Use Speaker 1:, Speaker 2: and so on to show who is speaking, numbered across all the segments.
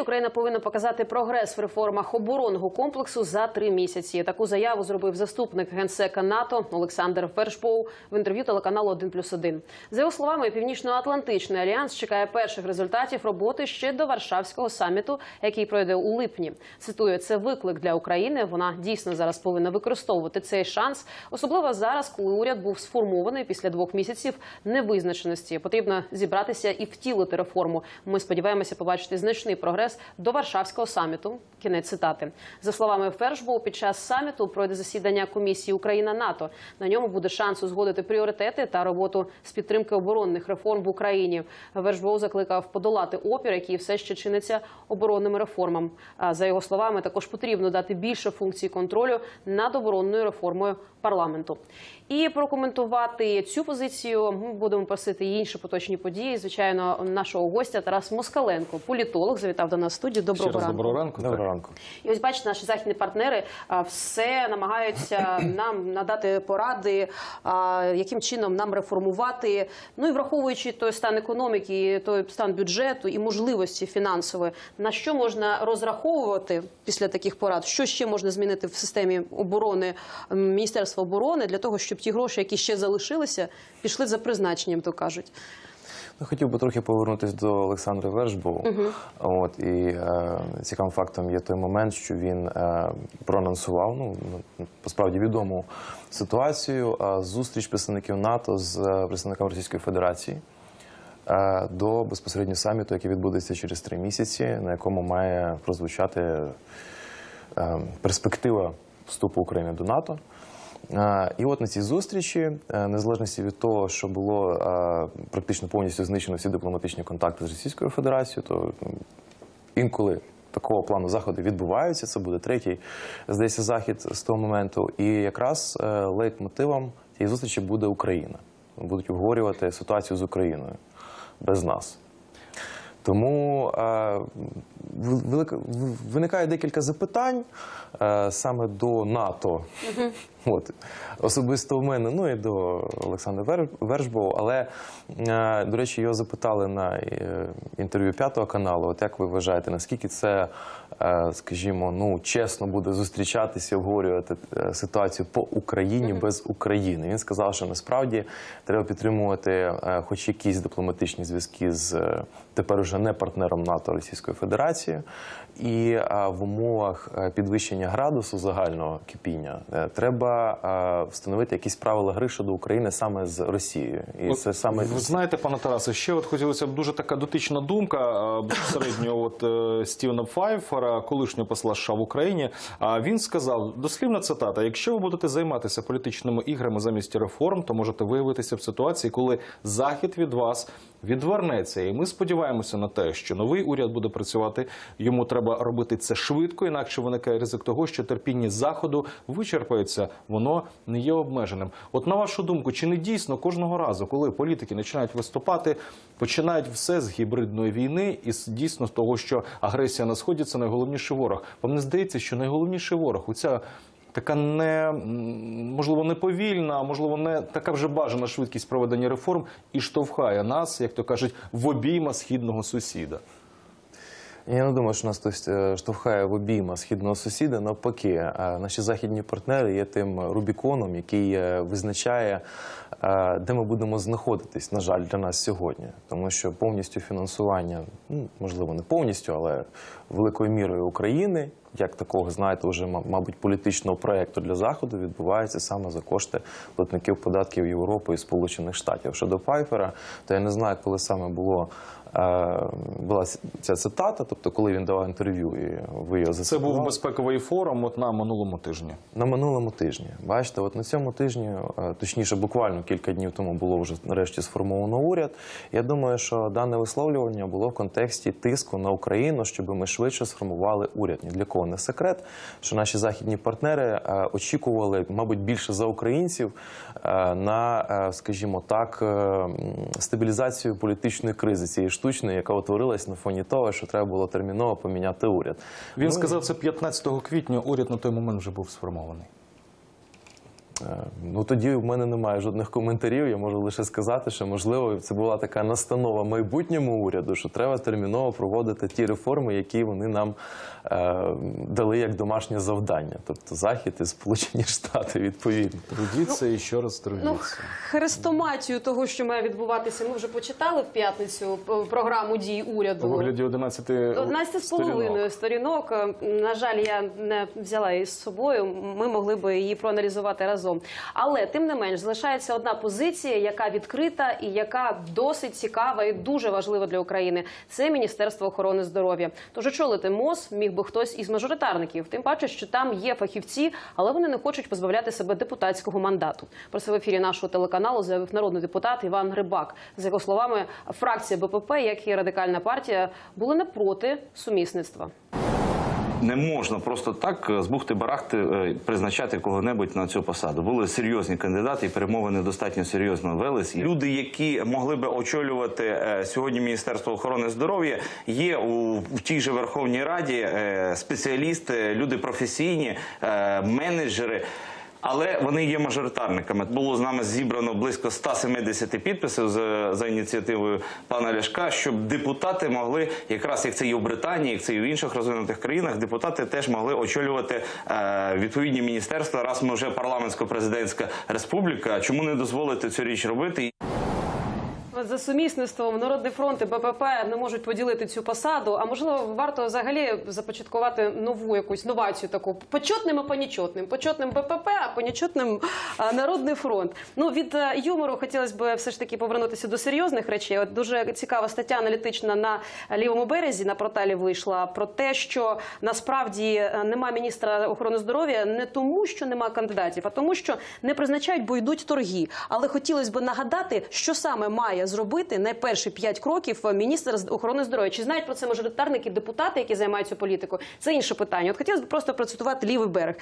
Speaker 1: Україна повинна показати прогрес в реформах оборонного комплексу за три місяці. Таку заяву зробив заступник генсека НАТО Олександр Фершпоу в інтерв'ю телеканалу «1 плюс 1». За його словами, Північно-Атлантичний альянс чекає перших результатів роботи ще до Варшавського саміту, який пройде у липні. Цитую, це виклик для України. Вона дійсно зараз повинна використовувати цей шанс, особливо зараз, коли уряд був сформований після двох місяців невизначеності. Потрібно зібратися і втілити реформу. Ми сподіваємося побачити значний прогрес до Варшавського саміту. Кінець цитати за словами Фершбоу, під час саміту пройде засідання комісії Україна НАТО. На ньому буде шанс узгодити пріоритети та роботу з підтримки оборонних реформ в Україні. Фершбоу закликав подолати опір, який все ще чиниться оборонним реформам. А за його словами, також потрібно дати більше функцій контролю над оборонною реформою парламенту. І прокоментувати цю позицію ми будемо просити інші поточні події. Звичайно, нашого гостя Тарас Москаленко, політолог, завітав до нас в студію.
Speaker 2: Ще
Speaker 1: Доброго
Speaker 2: раз
Speaker 1: ранку.
Speaker 2: доброго ранку.
Speaker 3: Доброго ранку.
Speaker 1: І ось бачите, наші західні партнери а, все намагаються нам надати поради, а, яким чином нам реформувати. Ну і враховуючи той стан економіки, той стан бюджету і можливості фінансової, на що можна розраховувати після таких порад, що ще можна змінити в системі оборони Міністерства оборони для того, щоб ті гроші, які ще залишилися, пішли за призначенням, то кажуть.
Speaker 3: Ну, хотів би трохи повернутися до Олександра Вершбоу. От і е, цікавим фактом є той момент, що він е, проанонсував ну ну, посправді відому ситуацію. е, зустріч представників НАТО з е, представниками Російської Федерації. е, До безпосередньо саміту, який відбудеться через три місяці, на якому має прозвучати е, перспектива вступу України до НАТО. І от на цій зустрічі, е, незалежності від того, що було практично повністю знищено всі дипломатичні контакти з Російською Федерацією, то інколи такого плану заходи відбуваються. Це буде третій, здається, захід з того моменту. І якраз е, лейтмотивом цієї зустрічі буде Україна. Будуть обговорювати ситуацію з Україною без нас. Тому е, велика- виникає декілька запитань е, саме до НАТО. От. Особисто в мене, ну і до Олександра Вер-. Але, е, до речі, його запитали на е, інтерв'ю п'ятого каналу. От як ви вважаєте, наскільки це, е, скажімо, ну, чесно буде зустрічатися і обговорювати е, ситуацію по Україні без України? Він сказав, що насправді треба підтримувати е, хоч якісь дипломатичні зв'язки з е, тепер уже не партнером НАТО Російською Федерацією. І в умовах е, підвищення градусу загального кипіння е, треба е, встановити якісь правила гри щодо України саме з Росією. І
Speaker 2: От
Speaker 3: це саме
Speaker 2: ви знаєте, пане Тарасе, ще от хотілося б дуже така дотична думка безпосередньо от Стівена Файфера, колишнього посла США в Україні. Він сказав дослівна цитата: якщо ви будете займатися політичними іграми замість реформ, то можете виявитися в ситуації, коли захід від вас відвернеться. І ми сподіваємося на те, що новий уряд буде працювати. Йому треба робити це швидко, інакше виникає ризик того, що терпіння заходу вичерпається, воно не є обмеженим. От на вашу думку, чи не дійсно кожного разу, коли політики починають виступати, починають все з гібридної війни і дійсно з того, що агресія на сході це найголовніший ворог. Вам не здається, що найголовніший ворог у ця така не можливо не повільна, а можливо, не така вже бажана швидкість проведення реформ і штовхає нас, як то кажуть, в обійма східного сусіда.
Speaker 3: Я не думаю, що нас хтось е, штовхає в обійма східного сусіда. Навпаки, Е, наші західні партнери є тим Рубіконом, який е, визначає, де ми будемо знаходитись, на жаль, для нас сьогодні. Тому що повністю фінансування, ну можливо, не повністю, але великою мірою України, як такого, знаєте, вже мабуть, політичного проекту для заходу відбувається саме за кошти платників податків Європи і Сполучених Штатів. Щодо Пайфера, то я не знаю, коли саме було. Е, Була ця цитата, тобто коли він давав інтерв'ю, і ви його
Speaker 2: Це був безпековий форум от на минулому тижні.
Speaker 3: На минулому тижні. Бачите, от на цьому тижні, е, точніше, буквально кілька днів тому було вже нарешті сформовано уряд. Я думаю, що дане висловлювання було в контексті тиску на Україну, щоб ми швидше сформували уряд. Ні для кого не секрет, що наші західні партнери е, очікували, мабуть, більше за українців на, скажімо так, стабілізацію політичної кризи цієї штучної, яка утворилась на фоні того, що треба було терміново поміняти уряд.
Speaker 2: Він
Speaker 3: Ну,
Speaker 2: сказав це 15 квітня. Уряд на той момент вже був сформований.
Speaker 3: Е, Ну тоді в мене немає жодних коментарів. Я можу лише сказати, що можливо це була така настанова майбутньому уряду, що треба терміново проводити ті реформи, які вони нам е, дали як домашнє завдання, тобто Захід і Сполучені Штати відповідно.
Speaker 2: Трудіться і ще раз
Speaker 1: Ну, хрестоматію того, що має відбуватися, ми вже почитали в п'ятницю програму дій уряду.
Speaker 2: У вигляді 11
Speaker 1: 11 з половиною сторінок. На жаль, я не взяла її з собою. Ми могли би її проаналізувати разом. Але тим не менш залишається одна позиція, яка відкрита і яка досить цікава і дуже важлива для України. Це Міністерство охорони здоров'я. Тож очолити МОЗ міг би хтось із мажоритарників. Тим паче, що там є фахівці, але вони не хочуть позбавляти себе депутатського мандату. Про це в ефірі нашого телеканалу заявив народний депутат Іван Грибак. За його словами, фракція БПП, як і радикальна партія, були не проти сумісництва.
Speaker 4: Не можна просто так е, з бухти барахти е, призначати кого-небудь на цю посаду. Були серйозні кандидати, і перемовини достатньо серйозно велись. Люди, які могли би очолювати е, сьогодні Міністерство охорони здоров'я, є у в тій же Верховній Раді спеціалісти, люди професійні, менеджери. Але вони є мажоритарниками. Було з нами зібрано близько 170 підписів за, за ініціативою пана Ляшка, щоб депутати могли, якраз як це і у Британії, як це і в інших розвинутих країнах, депутати теж могли очолювати е, відповідні міністерства. Раз ми вже парламентсько-президентська республіка. Чому не дозволити цю річ робити?
Speaker 1: За сумісництвом Народний фронт і БПП не можуть поділити цю посаду. А можливо, варто взагалі започаткувати нову якусь новацію таку почетним і понічотним. Почетним БПП, а понічотним Народний фронт. Ну від е, юмору хотілося б все ж таки повернутися до серйозних речей. От дуже цікава стаття аналітична на лівому березі на порталі вийшла про те, що насправді е, нема міністра охорони здоров'я не тому, що нема кандидатів, а тому, що не призначають, бо йдуть торги. Але хотілося б нагадати, що саме має зробити на перші п'ять кроків міністр з охорони здоров'я. Чи знають про це мажоритарники, депутати, які займаються політикою? Це інше питання. От хотілося б просто процитувати лівий берег.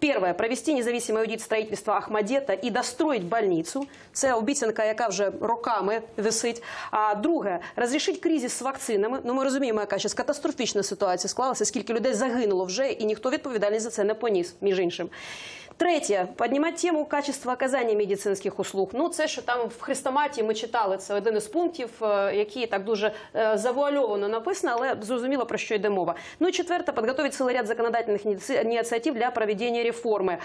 Speaker 1: Перше, провести независимый аудит строительства Ахмадета і достроить больницю. Це обіцянка, яка вже роками висить. А друге, розрішити кризис з вакцинами. Ну ми розуміємо, яка зараз катастрофічна ситуація склалася, скільки людей загинуло вже, і ніхто відповідальність за це не поніс, між іншим. Третє, піднімати тему качества оказання медицинських услуг. Ну, це що там в хрестоматі ми читали. Це один із пунктів, е, які так дуже е, завуальовано написано, але зрозуміло про що йде мова. Ну четверте, підготовити цілий ряд законодательних ініці- ініціатив для проведення реформи.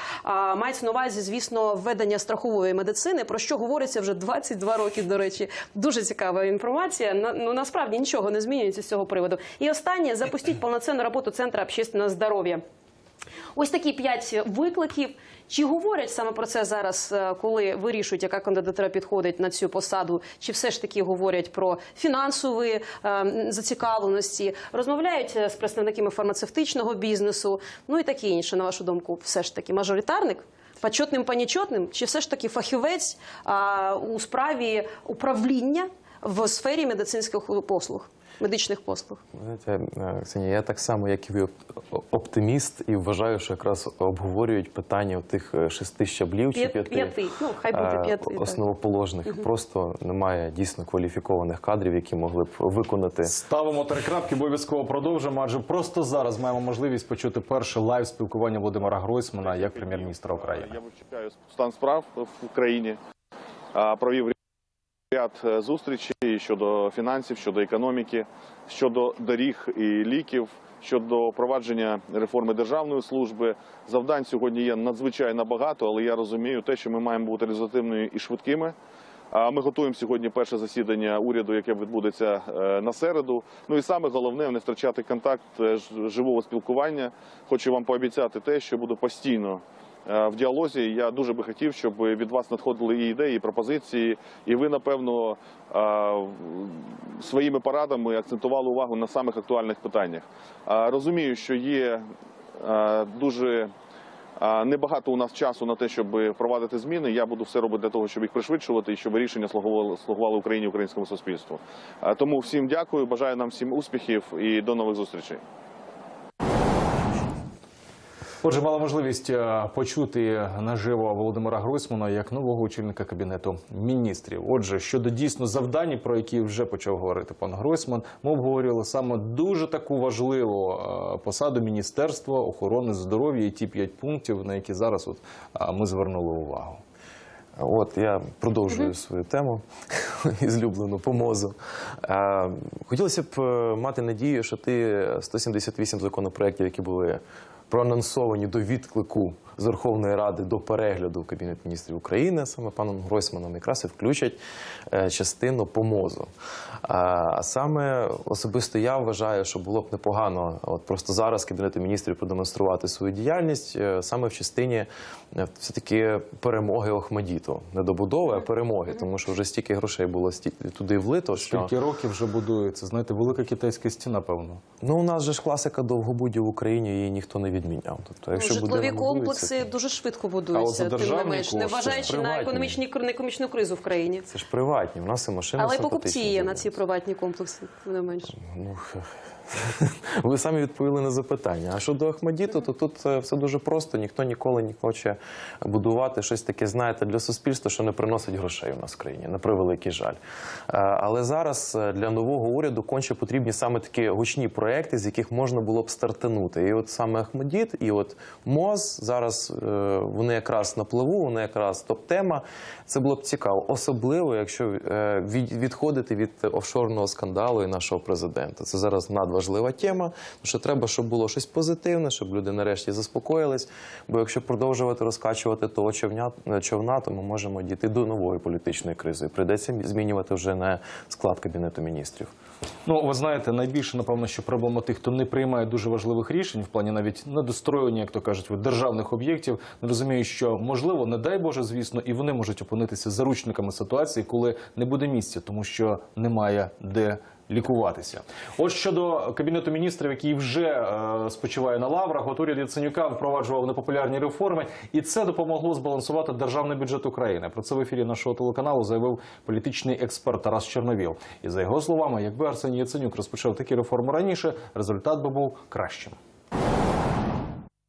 Speaker 1: Мається на увазі, звісно, введення страхової медицини, про що говориться вже 22 роки. До речі, дуже цікава інформація. Ну насправді нічого не змінюється з цього приводу. І останнє запустіть повноцінну роботу центру общественного здоров'я. Ось такі п'ять викликів. Чи говорять саме про це зараз, е, коли вирішують, яка кандидатура підходить на цю посаду? Чи все ж таки говорять про фінансові е, зацікавленості? Розмовляють е, з представниками фармацевтичного бізнесу? Ну і таке інше, на вашу думку, все ж таки мажоритарник? Почетним панічотним, чи все ж таки фахівець а, у справі управління в сфері медицинських послуг, медичних послуг?
Speaker 3: Знаєте, е, Ксенія, я так само, як і ви, оптиміст, і вважаю, що якраз обговорюють питання тих е, шести щаблів чи п'яти,
Speaker 1: п'яти. Ну, хай буде
Speaker 3: е,
Speaker 1: п'яти,
Speaker 3: основоположних. Просто немає дійсно кваліфікованих кадрів, які могли б виконати
Speaker 2: Ставимо три крапки, обов'язково продовжимо. Адже просто зараз маємо можливість почути перше лайв спілкування Володимира Гройсмана як прем'єр-міністра України.
Speaker 5: Я вивчаю стан справ в Україні, провів ряд е, зустрічей щодо фінансів, щодо економіки, щодо доріг і ліків, щодо провадження реформи державної служби. Завдань сьогодні є надзвичайно багато, але я розумію те, що ми маємо бути результативними і швидкими. Ми готуємо сьогодні перше засідання уряду, яке відбудеться е, на середу. Ну і саме головне не втрачати контакт е, живого спілкування. Хочу вам пообіцяти те, що буду постійно в діалозі. Я дуже би хотів, щоб від вас надходили і ідеї, і пропозиції, і ви, напевно, е, своїми порадами акцентували увагу на самих актуальних питаннях. Е, Розумію, що є е, дуже Небагато у нас часу на те, щоб впровадити зміни. Я буду все робити для того, щоб їх пришвидшувати і щоб рішення слугували Україні українському суспільству. Тому всім дякую, бажаю нам всім успіхів і до нових зустрічей.
Speaker 2: Отже, мала можливість е, почути наживо Володимира Гройсмана як нового очільника кабінету міністрів. Отже, щодо дійсно завдань, про які вже почав говорити пан Гройсман, ми обговорювали саме дуже таку важливу е, посаду Міністерства охорони здоров'я і ті п'ять пунктів, на які зараз от е, ми звернули увагу.
Speaker 3: От я продовжую свою тему ізлюблену по мозу. Е, хотілося б мати надію, що ти 178 законопроєктів, які були проанонсовані до відклику з Верховної Ради до перегляду Кабінет міністрів України, саме паном Гройсманом, якраз і включать е, частину по мозу. А саме особисто я вважаю, що було б непогано от просто зараз Кабінету міністрів продемонструвати свою діяльність е, саме в частині е, все-таки перемоги Охмадіту. Не добудови, а перемоги, тому що вже стільки грошей було сті- туди влито, що
Speaker 2: Скільки років вже будується? Знаєте, велика китайська стіна, певно.
Speaker 3: ну у нас же ж класика довгобудів в Україні її ніхто не відміняв. Тобто, якщо
Speaker 1: Ну, житлові комплекси
Speaker 3: то-
Speaker 1: дуже швидко будуються, тим не менш,
Speaker 2: не
Speaker 1: вважаючи на економічні на економічну кризу в країні.
Speaker 3: Це ж приватні. У нас і машини
Speaker 1: Але покупці є на ці приватні комплекси, тим не менш.
Speaker 3: Ну, ви самі відповіли на запитання. А щодо Ахмадіту, то тут е, все дуже просто. Ніхто ніколи не хоче будувати щось таке, знаєте, для суспільства, що не приносить грошей у нас в країні, на превеликий жаль. Е, Але зараз е, для нового уряду конче потрібні саме такі гучні проекти, з яких можна було б стартанути. І от саме Ахмадіт, і от МОЗ зараз вони якраз на пливу, вони якраз топ-тема. Це було б цікаво, особливо якщо відходити від офшорного скандалу і нашого президента. Це зараз надважлива тема. тому Що треба, щоб було щось позитивне, щоб люди нарешті заспокоїлись. Бо якщо продовжувати розкачувати того човня, човна, то ми можемо дійти до нової політичної кризи. І Прийдеться змінювати вже не склад кабінету міністрів.
Speaker 2: Ну, ви знаєте, найбільше, напевно, що проблема тих, хто не приймає дуже важливих рішень в плані навіть недостроєння, як то кажуть, державних об'єктів, не розуміють, що можливо, не дай Боже, звісно, і вони можуть опинитися заручниками ситуації, коли не буде місця, тому що немає де. Лікуватися, Ось щодо кабінету міністрів, який вже е, спочиває на лаврах, от уряд Яценюка впроваджував непопулярні реформи, і це допомогло збалансувати державний бюджет України. Про це в ефірі нашого телеканалу заявив політичний експерт Тарас Чорновіл. І за його словами, якби Арсеній Яценюк розпочав такі реформи раніше, результат би був кращим.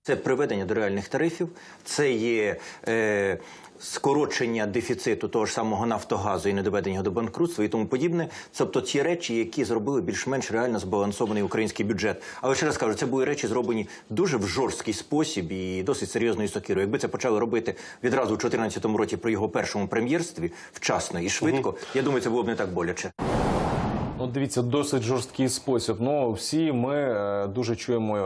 Speaker 6: Це приведення до реальних тарифів, це є е, скорочення дефіциту того ж самого Нафтогазу і недоведення його до банкрутства і тому подібне. Тобто ті речі, які зробили більш-менш реально збалансований український бюджет. Але ще раз кажу, це були речі зроблені дуже в жорсткий спосіб і досить серйозною сокирою. Якби це почали робити відразу в 2014 році при його першому прем'єрстві вчасно і швидко, я думаю, це було б не так боляче.
Speaker 2: Ну, дивіться, досить жорсткий спосіб. Ну всі ми е, дуже чуємо е,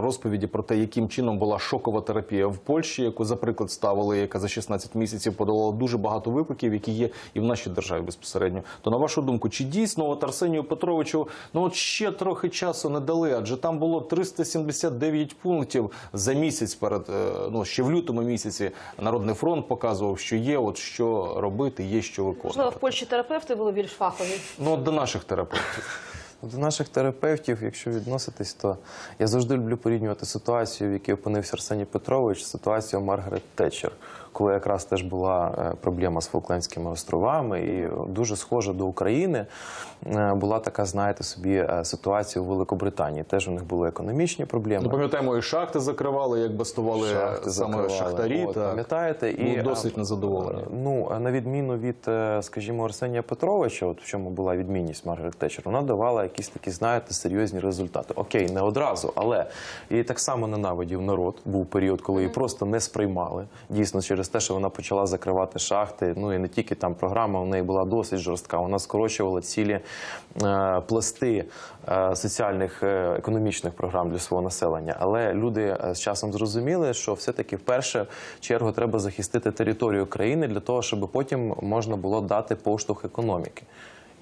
Speaker 2: розповіді про те, яким чином була шокова терапія в Польщі, яку за приклад ставили, яка за 16 місяців подолала дуже багато викликів, які є і в нашій державі безпосередньо. То на вашу думку, чи дійсно от Арсенію Петровичу ну от ще трохи часу не дали? Адже там було 379 пунктів за місяць перед е, ну ще в лютому місяці. Народний фронт показував, що є, от що робити, є що
Speaker 1: Можливо,
Speaker 2: виконувати.
Speaker 1: в Польщі терапевти були більш фахові.
Speaker 2: Ну до наших терапевтів.
Speaker 3: До наших терапевтів, якщо відноситись, то я завжди люблю порівнювати ситуацію, в якій опинився Арсеній Петрович, з ситуацією Маргарет Тетчер, коли якраз теж була е, проблема з Фолклендськими островами, і дуже схожа до України е, була така, знаєте, собі е, ситуація у Великобританії. Теж у них були економічні проблеми.
Speaker 2: Ну, пам'ятаємо, і шахти закривали, як бастували
Speaker 3: Шахти
Speaker 2: саме
Speaker 3: закривали.
Speaker 2: шахтарі.
Speaker 3: Пам'ятаєте?
Speaker 2: Ну, досить незадоволені.
Speaker 3: Ну, на відміну від, скажімо, Арсенія Петровича, от в чому була відмінність Маргарет Тетчер, вона давала якісь такі, знаєте, серйозні результати. Окей, не одразу, але її так само ненавидів народ. Був період, коли її просто не сприймали. Дійсно, через те, що вона почала закривати шахти. Ну і не тільки там програма, в неї була досить жорстка. Вона скорочувала цілі е, пласти е, соціальних е, економічних програм для свого населення. Але люди е, з часом зрозуміли, що все-таки в першу чергу треба захистити територію країни для того, щоб потім можна було дати поштовх економіки.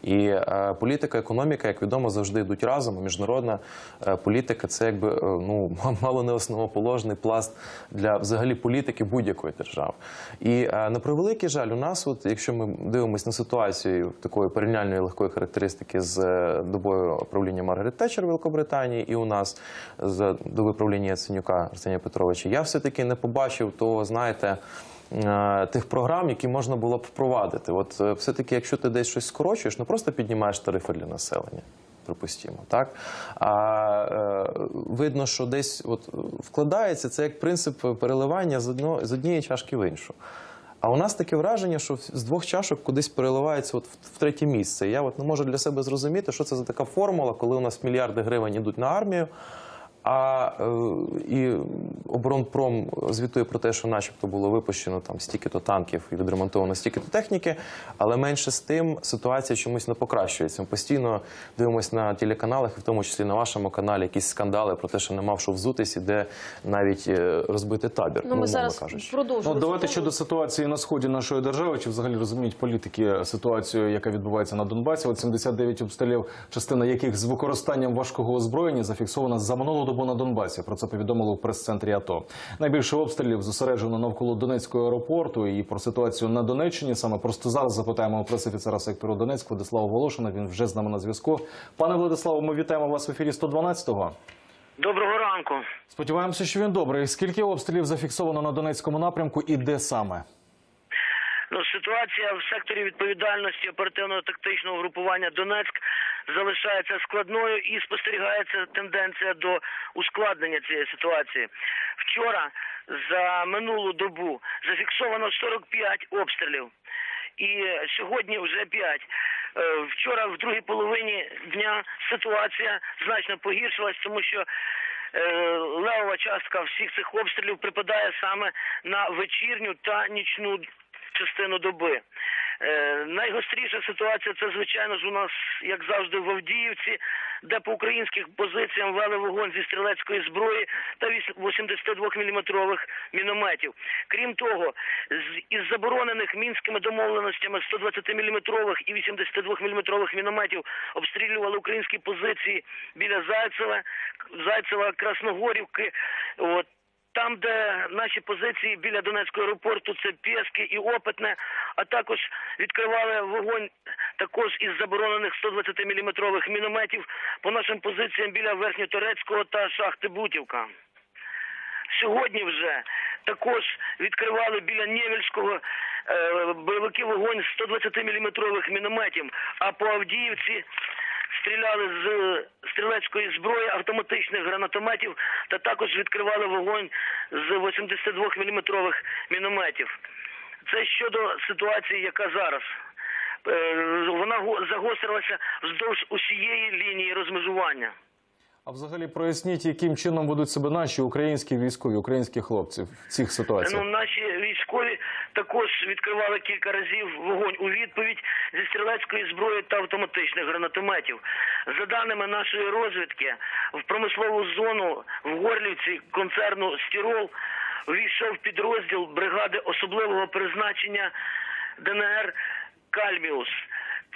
Speaker 3: І е, політика, економіка, як відомо, завжди йдуть разом. Міжнародна е, політика це якби е, ну мало не основоположний пласт для взагалі політики будь-якої держави. І е, на превеликий жаль, у нас, от якщо ми дивимося на ситуацію такої порівняльної легкої характеристики з добою правління Маргарет Тетчер в Великобританії, і у нас з доби правління Яценюка Арсенія Петровича, я все таки не побачив того, знаєте тих програм, які можна було б впровадити. От е, все-таки, якщо ти десь щось скорочуєш, не просто піднімаєш тарифи для населення. Припустимо, так а видно, що десь от е, вкладається, це як принцип переливання з, одно, з однієї чашки в іншу. А у нас таке враження, що з двох чашок кудись переливається от в, третє місце. Я от не можу для себе зрозуміти, що це за така формула, коли у нас мільярди гривень йдуть на армію. А е, і оборонпром звітує про те, що, начебто, було випущено там стільки-то танків і відремонтовано стільки-то техніки, але менше з тим ситуація чомусь не покращується. Ми постійно дивимося на телеканалах, і в тому числі на вашому каналі, якісь скандали про те, що нема в що взутись, і де навіть е, розбити табір.
Speaker 1: Ну, ми
Speaker 3: умовно
Speaker 1: зараз продовжуємо.
Speaker 2: Ну, давайте щодо ситуації на сході нашої держави, чи взагалі розуміють політики ситуацію, яка відбувається на Донбасі. От 79 обстрілів, частина яких з використанням важкого озброєння зафіксована за минулу добу на Донбасі. Про це повідомили у прес-центрі АТО. Найбільше обстрілів зосереджено навколо Донецького аеропорту. І про ситуацію на Донеччині саме просто зараз запитаємо прес-офіцера сектору Донецьк Владислава Волошина. Він вже з нами на зв'язку. Пане Владиславе, ми вітаємо вас в ефірі 112-го.
Speaker 7: Доброго ранку.
Speaker 2: Сподіваємося, що він добрий. Скільки обстрілів зафіксовано на Донецькому напрямку і де саме?
Speaker 7: Ну, ситуація в секторі відповідальності оперативного тактичного групування Донецьк залишається складною і спостерігається тенденція до ускладнення цієї ситуації. Вчора за минулу добу зафіксовано 45 обстрілів. І сьогодні вже 5. Е, Вчора, в другій половині дня, ситуація значно погіршилась, тому що е, левова частка всіх цих обстрілів припадає саме на вечірню та нічну частину доби. Е, найгостріша ситуація це, звичайно ж, у нас, як завжди, в Авдіївці, де по українських позиціям вели вогонь зі стрілецької зброї та 82-мм мінометів. Крім того, з із заборонених мінськими домовленостями 120-мм і 82-мм мінометів обстрілювали українські позиції біля Зайцева, Зайцева, Красногорівки. От там, де наші позиції біля Донецького аеропорту, це Пєски і Опитне, а також відкривали вогонь також із заборонених 120-мм мінометів по нашим позиціям біля Верхньоторецького та шахти Бутівка. Сьогодні вже також відкривали біля Невельського е, бойовики вогонь з 120-мм мінометів, а по Авдіївці стріляли з стрілецької зброї, автоматичних гранатометів та також відкривали вогонь з 82-мм мінометів. Це щодо ситуації, яка зараз. Е, Вона го- загострилася вздовж усієї лінії розмежування.
Speaker 2: А взагалі проясніть, яким чином ведуть себе наші українські військові, українські хлопці в цих ситуаціях.
Speaker 7: Ну, наші військові також відкривали кілька разів вогонь у відповідь зі стрілецької зброї та автоматичних гранатометів. За даними нашої розвідки, в промислову зону в Горлівці концерну Стірол увійшов підрозділ бригади особливого призначення ДНР Кальміус.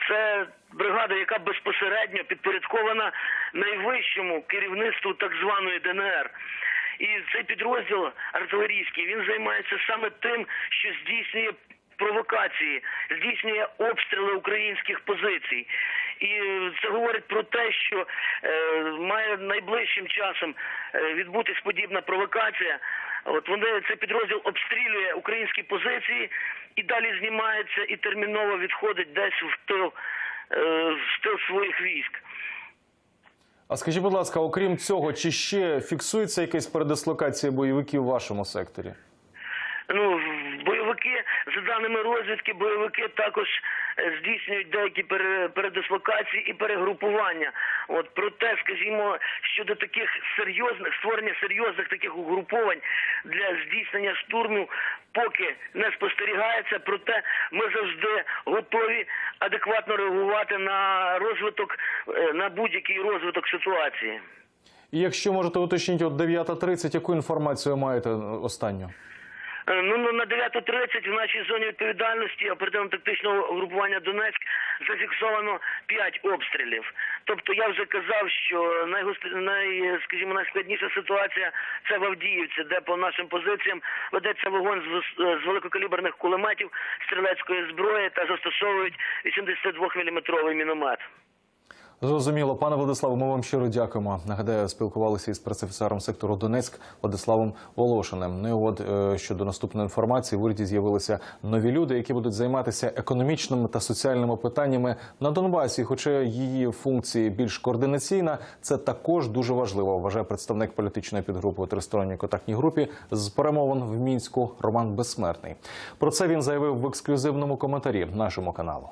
Speaker 7: Це бригада, яка безпосередньо підпорядкована найвищому керівництву так званої ДНР. І цей підрозділ артилерійський він займається саме тим, що здійснює провокації, здійснює обстріли українських позицій. І е, це говорить про те, що е, має найближчим часом е, відбутись подібна провокація. От вони цей підрозділ обстрілює українські позиції і далі знімається і терміново відходить десь в тил, е, в тил своїх військ.
Speaker 2: А скажіть, будь ласка, окрім цього, чи ще фіксується якась передислокація бойовиків в вашому секторі?
Speaker 7: Ну, за даними розвідки, бойовики також е, здійснюють деякі пере- передислокації і перегрупування. От проте, скажімо, щодо таких серйозних створення серйозних таких угруповань для здійснення штурму поки не спостерігається. Проте ми завжди готові адекватно реагувати на розвиток е, на будь-який розвиток ситуації.
Speaker 2: І якщо можете уточнити, от 9.30, яку інформацію маєте е, останню?
Speaker 7: Е, Ну, ну на 9.30 в нашій зоні відповідальності оперативно-тактичного групування Донецьк зафіксовано 5 обстрілів. Тобто я вже казав, що найгостр... най, скажімо, найскладніша ситуація це в Авдіївці, де по нашим позиціям ведеться вогонь з, з великокаліберних кулеметів, стрілецької зброї та застосовують 82-мм міномет.
Speaker 2: Зрозуміло, пане Владиславе, ми вам щиро дякуємо. Нагадаю, спілкувалися із пресофіцером сектору Донецьк Владиславом Волошиним. Ну і от е, щодо наступної інформації, в уряді з'явилися нові люди, які будуть займатися економічними та соціальними питаннями на Донбасі. Хоча її функції більш координаційна, це також дуже важливо. Вважає представник політичної підгрупи у тристоронній контактній групі з перемовин в мінську Роман Безсмертний. Про це він заявив в ексклюзивному коментарі нашому каналу.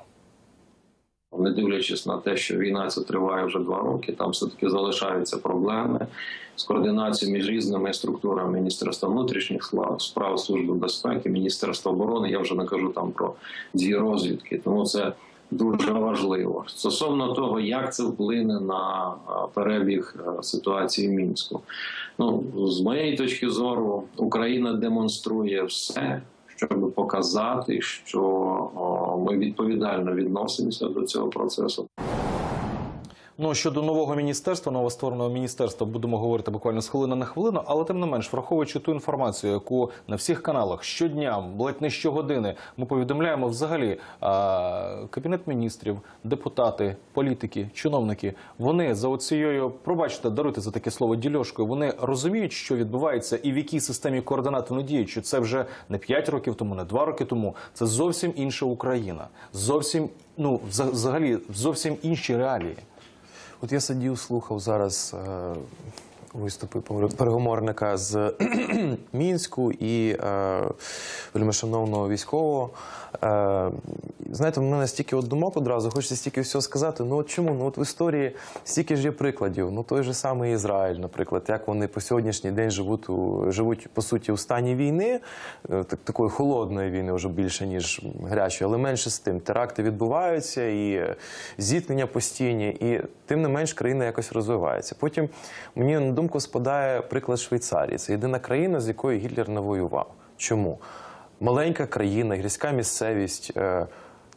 Speaker 8: Не дивлячись на те, що війна ця триває вже два роки, там все таки залишаються проблеми з координацією між різними структурами Міністерства внутрішніх справ, справ служби безпеки, Міністерства оборони. Я вже не кажу там про дві розвідки. Тому це дуже важливо. Стосовно того, як це вплине на перебіг ситуації в мінську. Ну з моєї точки зору, Україна демонструє все, щоб показати, що ми відповідально відносимося до цього процесу.
Speaker 2: Ну щодо нового міністерства, новоствореного міністерства, будемо говорити буквально з хвилини на хвилину, але тим не менш, враховуючи ту інформацію, яку на всіх каналах щодня, ледь не щогодини, ми повідомляємо взагалі а, кабінет міністрів, депутати, політики, чиновники. Вони за оцією, пробачте, даруйте за таке слово дільошкою. Вони розуміють, що відбувається, і в якій системі координат вони діють. Що це вже не 5 років тому, не 2 роки тому. Це зовсім інша Україна, зовсім ну взагалі зовсім інші реалії.
Speaker 3: От я сидів, слухав зараз е, виступи пере- переговорника з Мінську і е, вельмишановного військового. Е, знаєте, в мене стільки думок одразу, хочеться стільки всього сказати. Ну чому? Ну от в історії стільки ж є прикладів. Ну той же самий Ізраїль, наприклад, як вони по сьогоднішній день живуть у живуть по суті у стані війни, е, так, такої холодної війни, вже більше ніж гарячої, але менше з тим. Теракти відбуваються і е, зіткнення постійні, і тим не менш країна якось розвивається. Потім мені на думку спадає приклад Швейцарії. Це єдина країна, з якою Гітлер не воював. Чому? Маленька країна, гірська місцевість. е,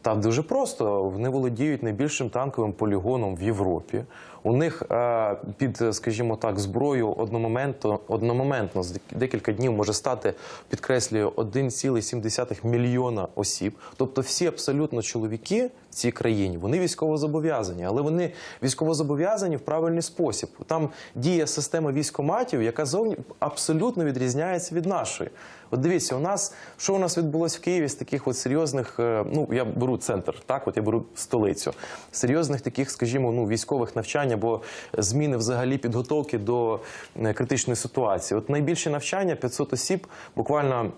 Speaker 3: Та дуже просто вони володіють найбільшим танковим полігоном в Європі. У них е, під, скажімо так, зброю одномоментно, одномоментно з декілька днів може стати, підкреслюю, 1,7 мільйона осіб. Тобто всі абсолютно чоловіки цій країні вони військовозобов'язані, але вони військовозобов'язані в правильний спосіб. Там діє система військоматів, яка зовні абсолютно відрізняється від нашої. От дивіться, у нас що у нас відбулося в Києві з таких от серйозних, е, ну я беру центр, так от я беру столицю, серйозних таких, скажімо, ну військових навчань або зміни взагалі підготовки до е, критичної ситуації. От найбільше навчання 500 осіб буквально.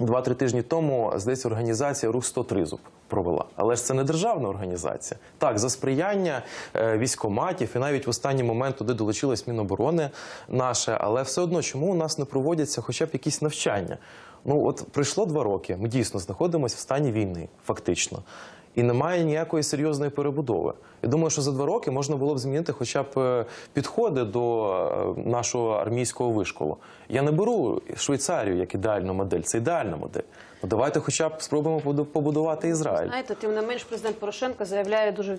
Speaker 3: Два-три тижні тому, здається, організація Рух 100 Тризуб провела. Але ж це не державна організація. Так, за сприяння е, військоматів і навіть в останній момент туди долучилась Міноборони наше, але все одно, чому у нас не проводяться хоча б якісь навчання? Ну от пройшло два роки. Ми дійсно знаходимося в стані війни, фактично. І немає ніякої серйозної перебудови. Я думаю, що за два роки можна було б змінити хоча б е, підходи до е, нашого армійського вишколу. Я не беру Швейцарію як ідеальну модель, це ідеальна модель. Ну давайте хоча б спробуємо побу- побудувати Ізраїль.
Speaker 1: Знаєте, тим не менш, президент Порошенко заявляє дуже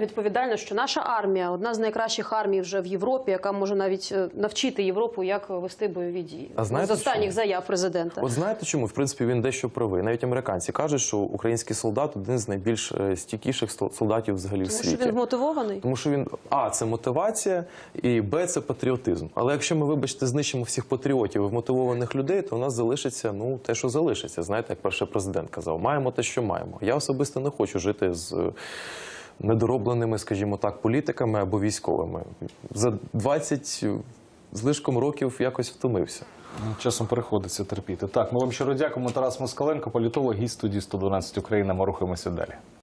Speaker 1: відповідально, що наша армія одна з найкращих армій вже в Європі, яка може навіть е, навчити Європу, як вести бойові дії.
Speaker 3: А знаєте
Speaker 1: з останніх
Speaker 3: чому?
Speaker 1: заяв президента.
Speaker 3: От знаєте чому? В принципі, він дещо правий. Навіть американці кажуть, що український солдат один з найбільш е, стійкіших сол- солдатів взагалі в
Speaker 1: Тому що він мотивований.
Speaker 3: Тому що він а це мотивація, і б це патріотизм. Але якщо ми, вибачте, знищимо всіх патріотів і вмотивованих людей, то у нас залишиться ну те, що залишиться. Знаєте, як перший президент казав, маємо те, що маємо. Я особисто не хочу жити з. е, Недоробленими, скажімо так, політиками або військовими за 20 з лишком років якось втомився.
Speaker 2: Часом приходиться терпіти. Так, ми вам щиро дякуємо. Тарас Москаленко, політолог, гість студії 112 Україна. Ми рухаємося далі.